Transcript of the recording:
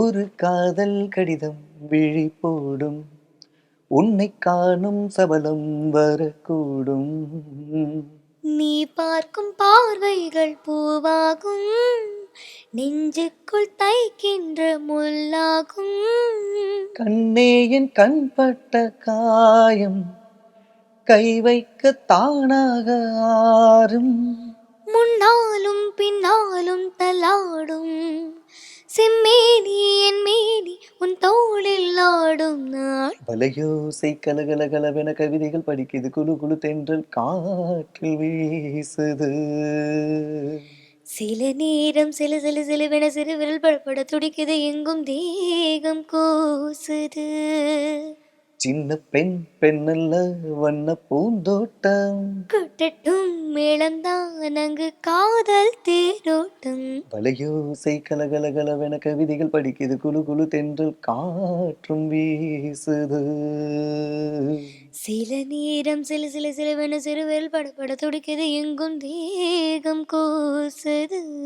ஒரு காதல் கடிதம் விழி போடும். உன்னை காணும் சபலம் வரக்கூடும். நீ பார்க்கும் பார்வைகள் பூவாகும். நெஞ்சுக்குள் தைக்கின்ற முள்ளாகும். கண்ணே என் கண்பட்ட காயம் கை வைக்க தானாக ஆறும். முன்னாலும் பின்னாலும் தலாடும் செம்மேனி ஆடும் நாள். வலையோசை கலகல கலவென கவிதைகள் படிக்குது குழு குழு தென்றல் காற்றில் வீசுது. சில நேரம் சில சில சிலுவென சிறு விரல் படப்பட துடிக்குது. எங்கும் தேகம் கூசுது. சின்ன பெண் பெண்ணல்ல வண்ண பூந்தோட்டம். கொட்டட்டும் மேளம்தான் அங்கு காதல் தேரோட்டம். வலையோசை கலகல கலவென கவிதைகள் படிக்குது குழு குழு தென்றல் காற்றும் வீசுது. சில நேரம் சில சில சிலுவென சிறு விரல் படப்பட துடிக்குது எங்கும் தேகம் கூசுது.